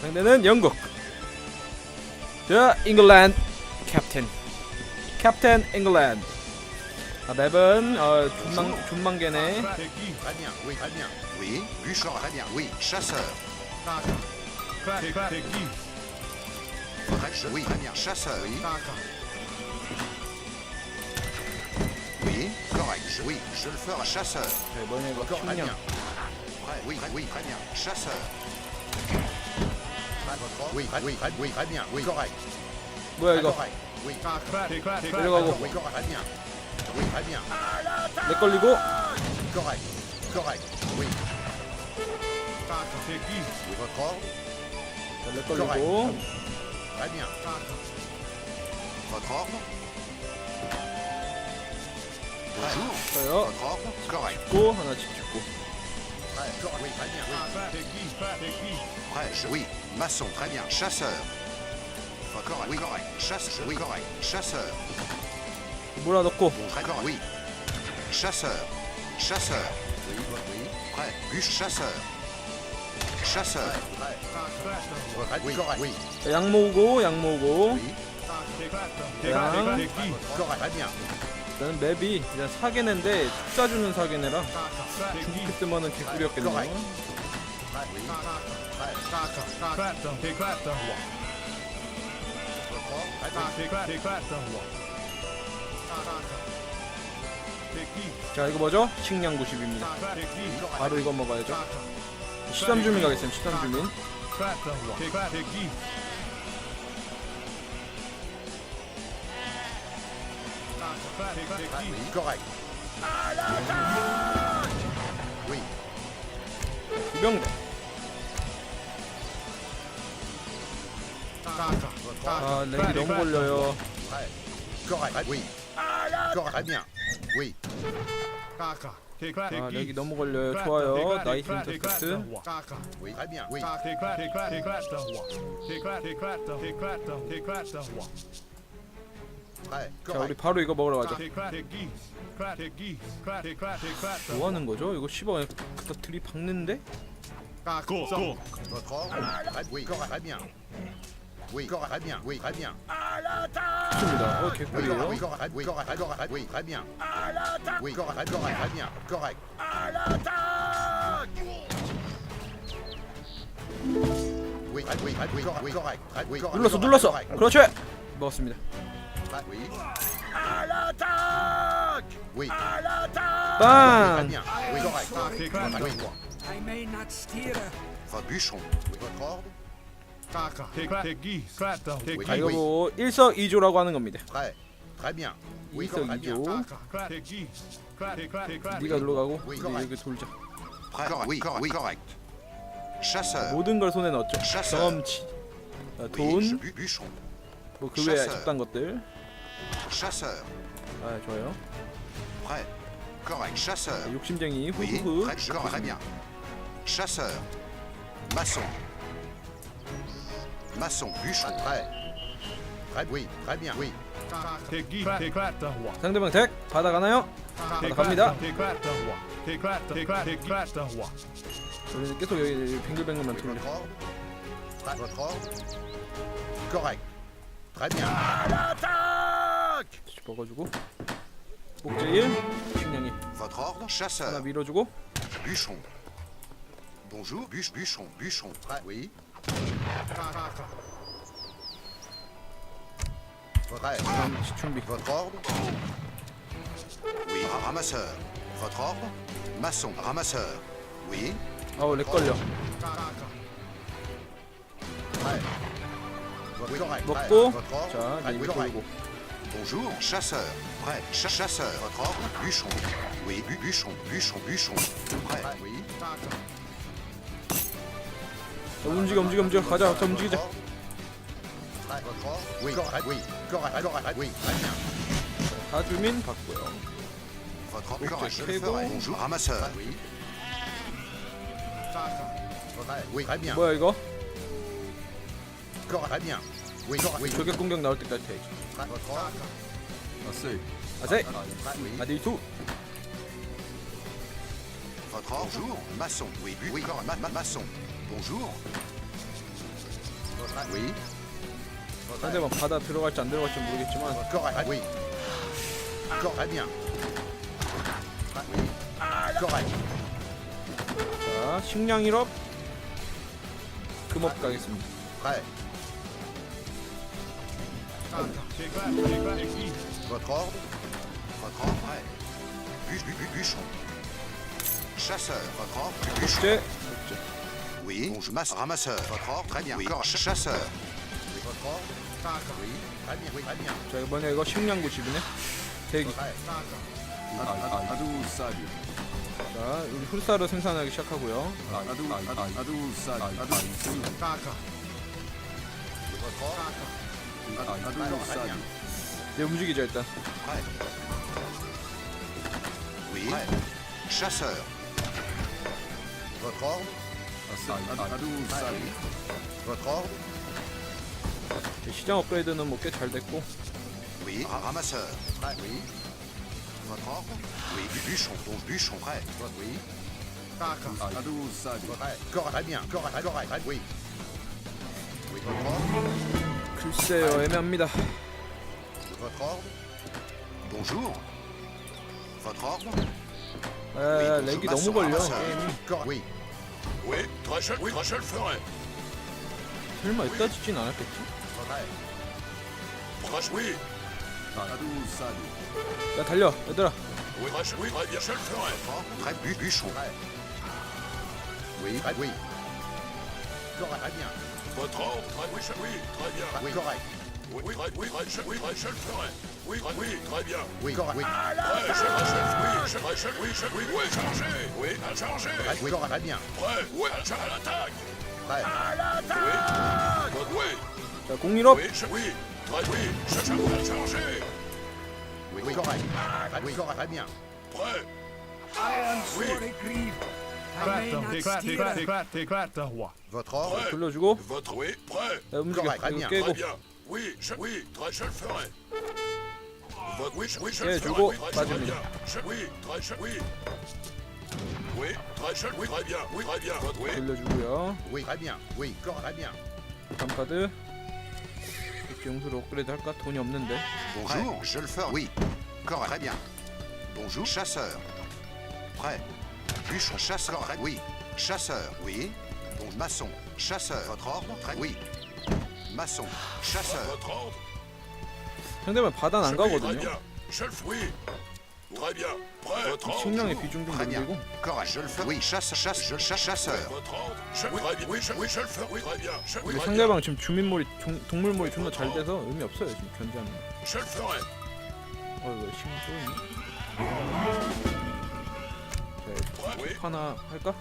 상대는 영국. 자, 잉글랜드 캡틴. 캡틴 잉글랜드. 아, 맵은 어, 존망 존망개네. Oui, bûcheron, très bien. Oui, chasseur. Correct, oui, très bien. Chasseur, oui. Oui, correct. Oui, je le ferai. Chasseur. 자, 이번에 이거. 식량. Prêt, oui, oui, très bien. Chasseur. Oui, oui, oui, très bien. Oui, correct. 뭐야 이거? Correct. Oui, 내려가고 oui, correct, très bien. Oui, très bien. 내 걸리고 Correct. Correct. Oui. Oui, votre ordre. 자, 내 걸리고 Très bien. Votre ordre. Bonjour. 저요. Votre ordre. Correct. 고 하나 집 죽고. Prêt. Correct. Oui, très bien. Prêt. je- Oui. Maçon. Très bien. Chasseur. Correct. Oui, correct. Chasseur. Oui, correct. Chasseur. 몰아넣고 Bon, très correct. Oui. Chasseur. Chasseur. Oui, oui. Prêt. Bûche. Chasseur. Chasseur. Prêt. Oui, correct. Oui. 자, 양 모으고 양 모으고 Oui. 양 Correct. Très bien. 일단은 맵이 그냥 사계인데 축사 주는 사계네라 중국에 뜨면은 bien. 자 이거 뭐죠? 식량 90입니다. 바로 이거 먹어야죠. 시담 주민 가겠습니다. 시담 주민. Oui. Correct. Oui. 이병대. Votre ordre. 아 렉이 너무 걸려요. Prêt. Correct. Oui. Correct. Très bien. Oui. 아 렉이 너무 걸려요. 좋아요. 나이스 인터셉트. Oui. Très bien. Oui. 자. 우리 바로 이거 먹으러 가죠. 뭐 하는 거죠? 이거 씨발 갖다 들이박는데? Votre ordre. Très- Oui. Correct. Très bien. Oui. Correct. Très bien. Oui. Très bien. 좋습니다. 어 Oui. 개꿀이에요. Correct. Oui. Correct. Oui. Correct. Correct. Oui. Très bien. Oui. Correct. Correct. Très bien. Correct. Oui. Très- Oui. Très- Oui. Correct. Oui. Correct. Très- Oui. Correct. 눌렀어. 눌렀어. Correct. 그렇지. 먹었습니다. Oui. Oui. 빵. Très bien. Oui. Correct. Oui. I may not steer. Votre bûcheron. Oui. Votre ordre. 아 이거. 뭐 일석이조라고 하는 겁니다. Prêt. Très bien. Oui. Correct. Bien. 일석이조. 네가 놀러 가고 correct. 여기 돌자. Prêt. Oui. Correct. Oui. Correct. Chasseur. 모든 걸 손에 넣었죠. 경험치, 아, Oui. 돈, Bûcheron. 뭐 그 외에. 적당 것들. Chasseur. 아 좋아요. Prêt. Correct. Chasseur. 욕심쟁이 Oui. 후후후. Prêt. Correct. Très bien. Chasseur. Maçon. Maçon. Bûcheron. Prêt. Prêt. Oui. Très bien. Oui. 상대방 덱 받아가나요? 받아갑니다. 우리는 계속 여기 Oui. 돌려. Ordre. Votre ordre. Correct. Très bien. 먹어주고. 목재 1, 식량이 Votre ordre. 하나 Chasseur. 밀어주고. Bûcheron. Bonjour. Bûche. Bûcheron. Prêt. Oui. Prêt. 경험치 준비. Votre ordre Oui. Ra- Ramasseur. Votre ordre Maçon. Ramasseur. Oui. 아우 렉 걸려. Prêt. Votre. Prêt. 먹고. Votre ordre 자 correct. 돌고. Bonjour. Chasseur. Prêt. Cha- chasseur. Votre ordre Bûcheron. Oui. Bu bûcheron. Bûcheron. Bûcheron. Prêt. Oui. 자, 움직여 움직여 움직여. 가자. 자 움직이자. Votre ordre Prêt. Votre ordre Oui. Correct. Oui. Correct. Correct. Oui. Très bien. 다주민 받고요. Votre ordre Ok, Correct. Je le très ferai. bon. Bonjour. Ramasseur. Oui. Prêt. Oui. Très bien. 뭐야 이거? Correct. Très bien. Oui. Correct. Oui. 저격 공격 나올 때까지 ordre 아세. Prêt. Oui. 아디투. Votre ordre Bonjour, maçon. Oui, bu- oui, correct. Ma- ma- maçon. Bonjour. Oui. 상대방 바다 들어갈지 안 들어갈지 모르겠지만 Correct. Oui. Correct. Très bien. Oui. Correct. 자 식량 1업 금업 가겠습니다 Prêt. Votre ordre Votre ordre prêt. Bu- bu- bu- Bûcheron. Chasseur. Votre ordre Bûcheron. 제 Oui. Bon, je masse. Ramasseur. Votre ordre Très bien. Oui. Corps. Chasseur. Oui. Votre ordre Oui. 자 이번에 이거 식량 90이네 대기. 자 우리 훌사를 생산하기 시작하고요 Votre ordre Très bien. 이제 움직이죠 일단 Prêt. Oui. Prêt. Chasseur. Votre ordre Votre ordre 시장 업그레이드는 뭐 꽤 잘 됐고 Oui. Ra- Ramasseur. Prêt. Oui. Votre ordre Oui. Bu- Bûcheron. Bon, bûcheron. Prêt. Oui. Prêt. Correct. Très bien. Correct. Correct. Très- Oui. Oui. Votre ordre 글쎄요 애매합니다 Votre ordre Bonjour. Votre ordre 아 렉이 너무 걸려. 게임이. Oui. Oui, Trachel, Trachel ferait. 설마 이따 짓진 않았겠지? Prêt. Trach, oui. 야 달려 얘들아 Oui, Trachel, oui, très bien, je le ferai. Votre ordre Très bu- bûcheron. Oui. Oui. Très bien. Votre ordre, très, oui, je- oui, très bien. Oui. Correct. Oui, oui, très, oui, très, je- oui, très, je le ferai. Oui, très, oui, très bien. Oui. Correct. Oui. Prêt, je, Trachel, oui, je, Trachel, oui, je, oui, oui, chargé. Oui, à charger. Très- Oui. Correct. Très bien. Prêt, oui, à, à l'attaque. Prêt. Votre, oui, 자 공일업 oui, je, oui, très, oui, je, je, à charger. Oui. Oui. Correct. Très- Oui. Correct. Très bien. Prêt, I am Oui. sorry, Grieve. I may not steer it. Votre ordre 돌려주고 votre, oui, prêt. 야 움직여 correct, très 이거 bien. Très 깨고 bien. Oui, je, oui, très, je le ferai. Votre, oui, je, oui, je Eh, le ferai. Hugo, Oui, très, pas très de bien. Je, oui, très, je, oui. Oui, très, je, oui, très bien. Oui, très bien. Votre, oui. 돌려주고요 Oui. Très bien. Oui. Correct. Très bien. 단카드 이렇게 용수로 업그레이드 할까? 돈이 없는데 Bonjour. Je le ferai. Oui. Correct. Très bien. Bonjour. Chasseur. Prêt. Bûcheron. Chasseur. Correct. Oui. Chasseur. Oui. Bon. Maçon. Chasseur. Votre ordre Très Oui. Maçon. Chasseur. Votre ordre. 상대방 바다는 안 Je- oui, Très 가거든요 bien. Je le fais. Oui. Très bien. Prêt. Votre ordre. 식량의 비중 좀 Très bien. 늘리고 Correct. Je le ferai. Oui. Chasse. Chasse. Je chasse. Chasseur. Votre ordre. Je, oui, très bien. Oui, je, oui, je le fais. Oui, très bien. Je, oui, 근데 très bien. 상대방 지금 주민몰이 종- 동물몰이 존나 잘 돼서 의미 없어요 지금 견제하는 거. Je le ferai. 어 이거 식량 또 있네 자 Oui. 하나 할까?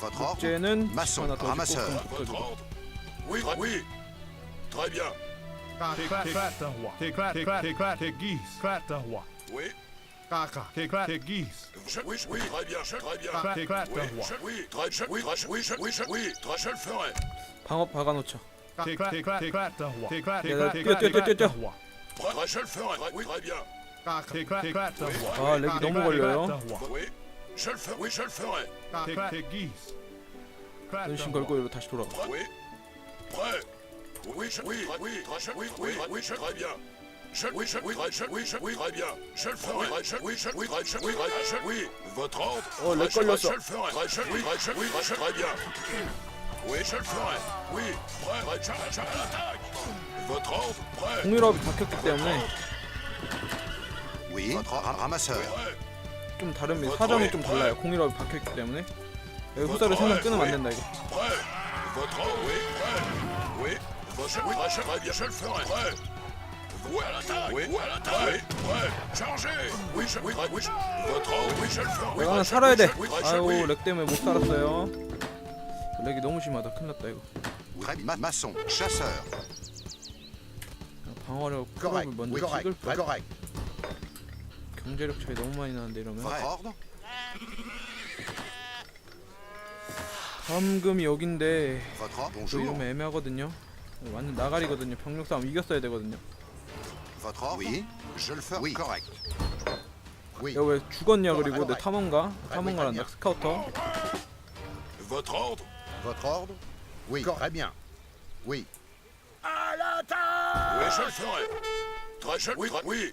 Votre ordre 국제는 하나 더 짓고 ramasseur. 그럼 Votre 붙어주고 ordre. Oui, très- oui. Très bien. Oui. Je, oui, je- oui, très bien. Je, très bien. Oui, je, oui, très, je, oui, très, je, oui, je, oui, je, oui, très, je le ferai. 방업 박아놓자 Prêt, très, je le ferai. Oui, très bien. 아 렉이 너무 걸려요 Oui. Je le ferai. Oui, je le ferai. 변신 걸고 이로 다시 돌아가 Prêt. Oui. Prêt. Oui, je, oui, oui, je, oui, oui, oui, je, très bien. Je, oui, je, oui, je, oui, je, oui, très bien. Je le ferai. Je, oui, je, oui, je, oui, je, oui. Votre ordre. Oh, le Très, je, colosse. Je le ferai. Je, oui, je, oui, je, très bien. Oui, je le ferai. Oui. Prêt. Je, je, à l'attaque. Votre ordre. Prêt. 공일업이 바뀌었기 때문에 Oui. Votre ordre. Ramasseur. Prêt. 좀 다릅니다 사정이 좀 달라요 공일업이 바뀌었기 때문에 여기 후사를 생산 끊으면 안 된다 이거 내가 하나 살아야 돼 아유. 렉 때문에 못 살았어요 렉이 너무 심하다 큰일 났다 이거. 방어력. 프로를 먼저. 찍을 걸 Correct. 경제력 차이 너무 많이 나는데 이러면 다음 금이 여긴데. 이러면 애매하거든요 완전 나가리거든요 병력 싸움 이겼어야 되거든요 Votre ordre Oui. Je le ferai. Oui. Correct. Oui. 야왜 죽었냐 그리고 내. 탐험가 탐험가란다. 스카우터 Votre ordre. Votre ordre Oui. Correct. Très bien. Oui. À l'attaque Oui, je le ferai. Très je... Oui, oui.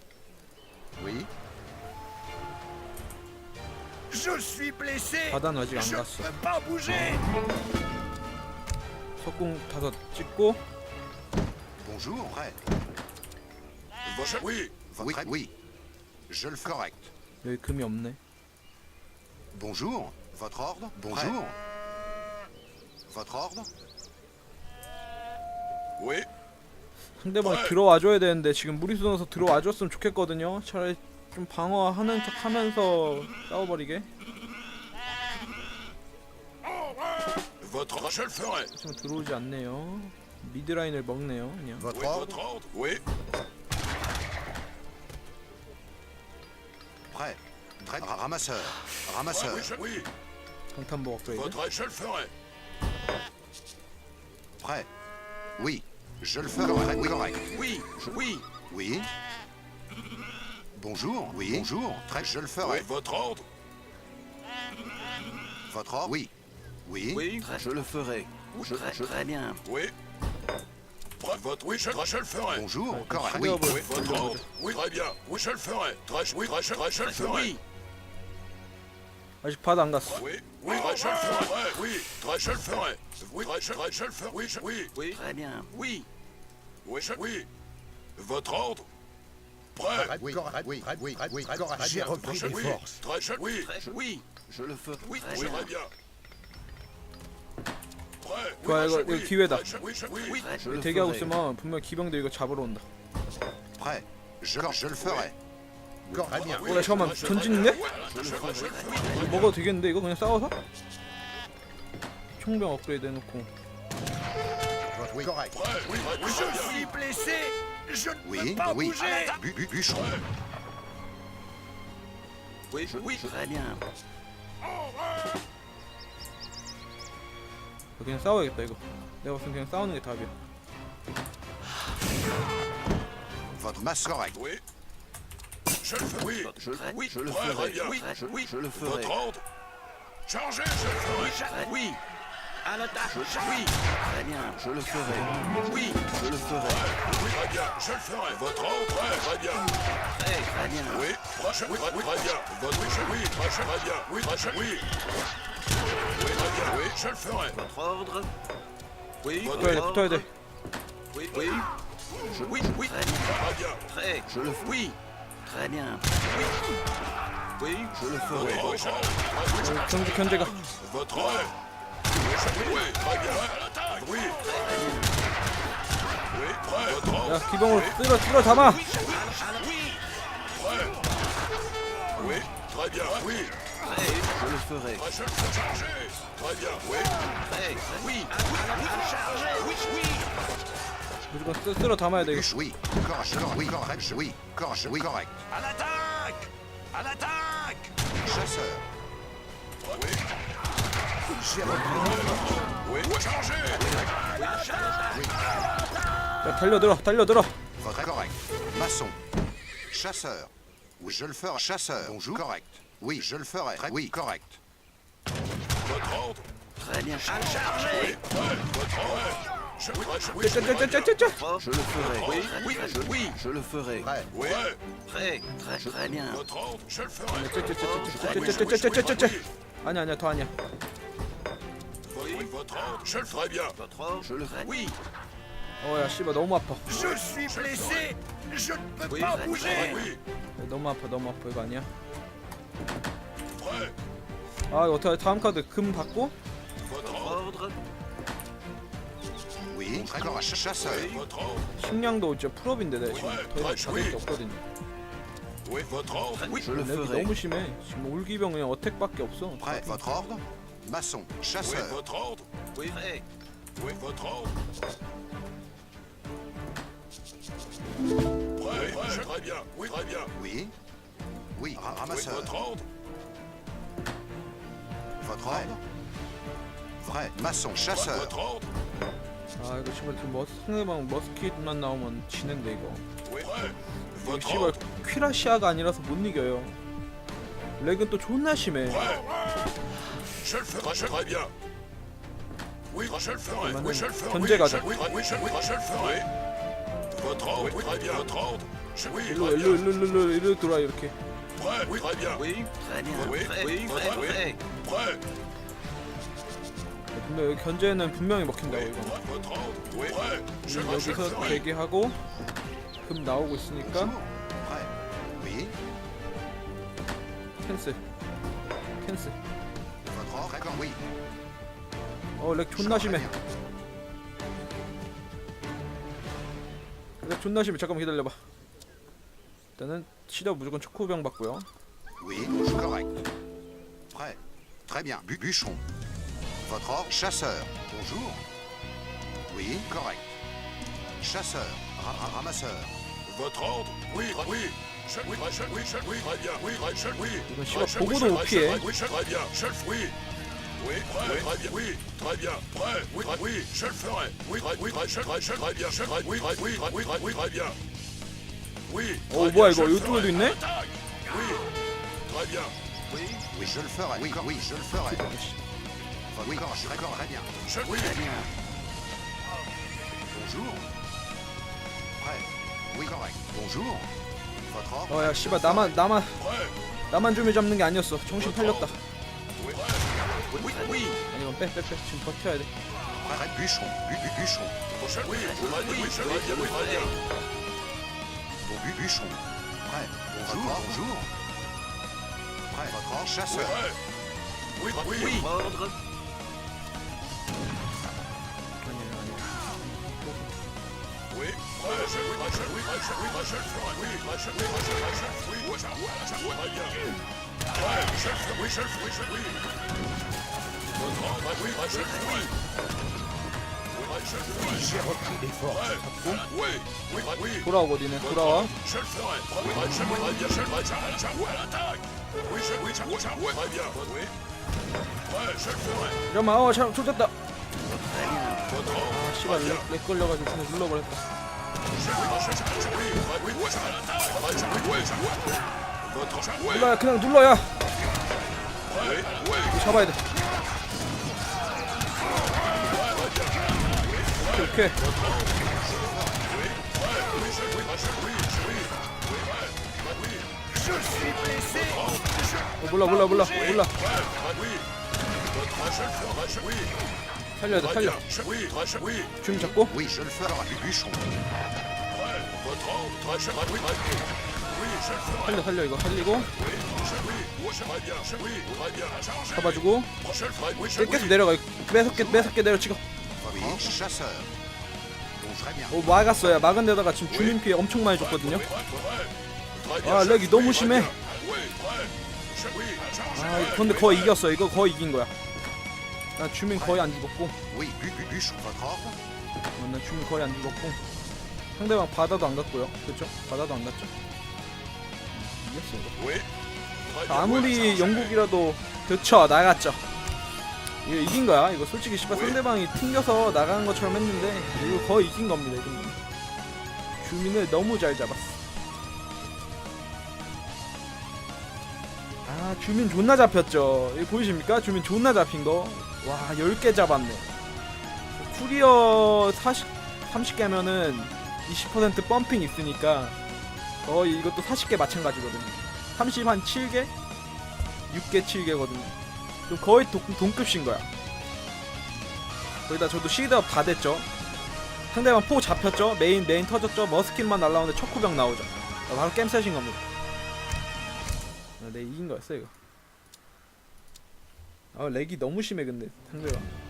Oui. Je suis blessé. 바다는 아직 안 Je 갔어. peux pas bouger. 석궁 다섯 찍고 Bonjour. Prêt. Je... Oui. Oui. Oui. Je le fais correct. 여기 금이 없네. Bonjour. Votre ordre Bonjour. Votre ordre Oui. 상대방이 네. 들어와줘야 되는데 지금 무리수 넣어서 들어와줬으면 좋겠거든요. 차라리 좀 방어하는 척 하면서 싸워버리게. Votre... Je le ferai. 하지만 들어오지 않네요. 미드라인을 먹네요. 그냥. Votre Oui, ordre votre ordre Oui. Prêt. Très Ra- Ramasseur. Ouais, Ramasseur. oui, je... Oui. 방탄복 업그레이드. Votre... Je le ferai. Prêt. Oui. Je le correct. Oui, correct. Oui. Oui. Oui. Bonjour. Oui. Bonjour. Très. Je le Oui, ferai. votre ordre Votre ordre Oui. Oui. Oui. Je le ferai. Je, je- très bien. Oui. Prêt, Votre... Oui, je... Je le ferai. Bonjour. Correct. très Oui. bien, Oui, votre ordre Oui, très bien. Oui, je le ferai. Très... Oui, très... très... Je le ferai. Oui. 아직 바다 안 갔어. Oui, oui, très... Je le ferai. Ouais, oui, très... Je le ferai. Oui, très... très... Je le ferai. Oui, je... Oui. Oui. Très bien. Oui. Oui, je... Oui. Votre ordre Prêt. Oui. Correct. Oui. Oui. Oui. Correct. J'ai repris des forces. Très... Oui. Très- Oui. Je le ferai. Oui, très oui, bien. très Oui, 이거- 이거 oui. 기회다. très-. Très- le 대기하고. 있으면 분명 기병들 이거 잡으러 온다. Prêt. Je, je le ferai. Correct. Bien. Oui, 어, 나 잠깐만 très- 전진인데? 이거 먹어도 되겠는데 이거 그냥 싸워서? 총병 업그레이드 해놓고 Oui. Correct. Prêt. Oui, oui, oui, je suis blessé. Je ne Oui. Oui. Bu- bu- Bûcheron. Oui, je- oui. Très bien. 그냥 싸워야겠다 이거. 내가 봤을 땐 그냥 싸우는 게 답이야. Votre masse correct. Oui. Je le fais, oui. Je, Oui, je le ouais, très ferai. bien. Oui, je, Oui, je le ferai. Votre ordre Chargez, je le ferai. Très- Oui. À l'otage je... Oui Très bien, je le ferai. Oui, je le ferai. Oui, très bien, je le ferai. Votre ordre. très bien. Très, très bien. Oui, très, oui, très, très bien. Votre oui, oui, très, très bien. Oui, très, oui. Oui, très bien. Oui, je le ferai. Votre ordre Oui, votre ordre. Oui, oui. Je... Oui, oui. Très bien. Très. Je le ferai. Oui. Très bien. Oui. Oui, je le ferai. Votre ordre. Votre ordre. 야 기봉으로 쓸어 쓸어 잡아. 무조건 쓸, 쓸어 담아야 돼 이거 Chasseur 야 달려들어 달려들어. Votre correct. Maçon. Chasseur. Oui, je le ferai. Chasseur. Bonjour. Correct. Oui, je le ferai. Très- Oui, correct. Votre ordre Très bien. Oui, prêt. Votre ordre Je oui, je- oui, je- 짜짜짜짜짜짜. Je le ferai. Oui, Très, oui, très- oui. Je le ferai. Prêt. Oui, Très, très, très bien. votre ordre, je le ferai. 짜짜짜짜짜짜짜짜짜짜. 아니야 아니야 더 아니야. Oui, votre ordre, je le ferai bien. Votre ordre Je le ferai. Oui. 어야 씨발 너무 아파. Je suis blessé Je ne peux Oui, pas très bouger bien. Oui, 야, 너무 아파 너무 아파 이거 아니야. prêt. 아 이거 어떡해 다음 카드 금 받고 Votre ordre, Ordre Oui, correct. Chasseur. votre ordre. 식량도 이제 풀업인데 내가 지금 더 이상 받을 게 없거든요. Oui, votre ordre. Oui, Je le 렉이 ferai. 너무 심해. 지금 올기병 그냥 어택밖에 없어. Prêt. Votre ordre. Maçon. oui, Chasseur. votre ordre. Oui. Très. Oui, votre ordre. Prêt, prêt, très bien. Oui, très bien. Oui. Oui, Oui, ramasseur. votre ordre. Votre ordre. Vrai. Maçon. Chasseur. Votre ordre. 아 이거 씨발 지금 머스 상대방 머스킷만 나오면 지는데 이거. Oui. 이거 씨발. 퀴라시아가 아니라서 못 이겨요. 렉은 또 존나 심해. 견제 가자. 일로 일로 일로 일로 일로 들어와 이렇게. 근데 견제는 분명히 먹힌다고 이거. 여기서 대기하고 금 나오고 있으니까. 캔슬. 캔슬. Votre ordre. D'accord, oui. 어렉 존나 심해. 렉 존나 심해. 잠깐만 기다려봐. 일단은 시도 무조건 초코병 받고요. Oui, correct. Prêt. Très bien. Bu- bûcheron. Votre ordre. Chasseur. Bonjour. Oui, correct. Chasseur. Ra- ra- ramasseur. Votre ordre. Oui, oui. Je, je, je, très bien. Je, Oui, 씨발 je, 보고도 못 je, 피해. Je, très bien. Je très bien. Très bien. Très- je très- très- je, très- je, très bien. Je, très- très- très- très- très bien. 어 très 뭐야 bien, je 이거 이쪽에도. 있네? Oui, très bien. Je le ferai. Oui, oui, je le ferai. Oui, correct. D'accord, très bien. Je, oui, Bonjour. Prêt. Oui, correct. Bonjour. Ordre. 어야 씨발 나만 나만. 나만 좀해 잡는 게 아니었어. 정신 팔렸다. 아니 이건 빼빼 빼. 지금 버텨야 돼. 돌아오고 니네 돌아와. 잠깐만 어 잘, 쫓았다. Votre ordre, 아 씨발 렉, 렉 걸려가지고 그냥 눌러버렸다. 눌러야 그냥 눌러야. 잡아야 돼. 오케이 오케이. 어, 몰라 몰라 몰라 몰라. 살려야 돼 살려. 줌 잡고. 살려 살려 이거 살리고 잡아주고 계속 내려가. 매섭게 매섭게 내려 찍어. 오 막았어요. 막은 데다가 지금 주민 피해 엄청 많이 줬거든요. 아, 렉이 너무 심해. 아 근데 거의 이겼어. 이거 거의 이긴 거야. 나 주민 거의 안 죽었고, Oui. 어, 나 주민 거의 안 죽었고, 상대방 바다도 안 갔고요. 그렇죠? 바다도 안 갔죠. 음, 이겼어 이거. 아무리 영국이라도 그쵸 나갔죠. 이거 이긴 거야. 이거 솔직히 씨발 상대방이 튕겨서 나가는 것처럼 했는데 이거 거의 이긴 겁니다. 이 정도는. 주민을 너무 잘 잡았어. 아 주민 존나 잡혔죠. 이거 보이십니까? 주민 존나 잡힌 거. 와 10개 잡았네. 쿠리어 40, 30개면은 20% 펌핑 있으니까 거의 이것도 40개 마찬가지거든요. 30 한 7개? 6개 7개거든요. 그럼 거의 동, 동급신 거야. 거기다 저도 시드업 다 됐죠. 상대방 포 잡혔죠. 메인 메인 터졌죠. 머스킨만 날라오는데 초코병 나오죠. 어, 바로 게임 셋인 겁니다. 아, 내 이긴 거였어 이거. 아 렉이 너무 심해 근데 상대방.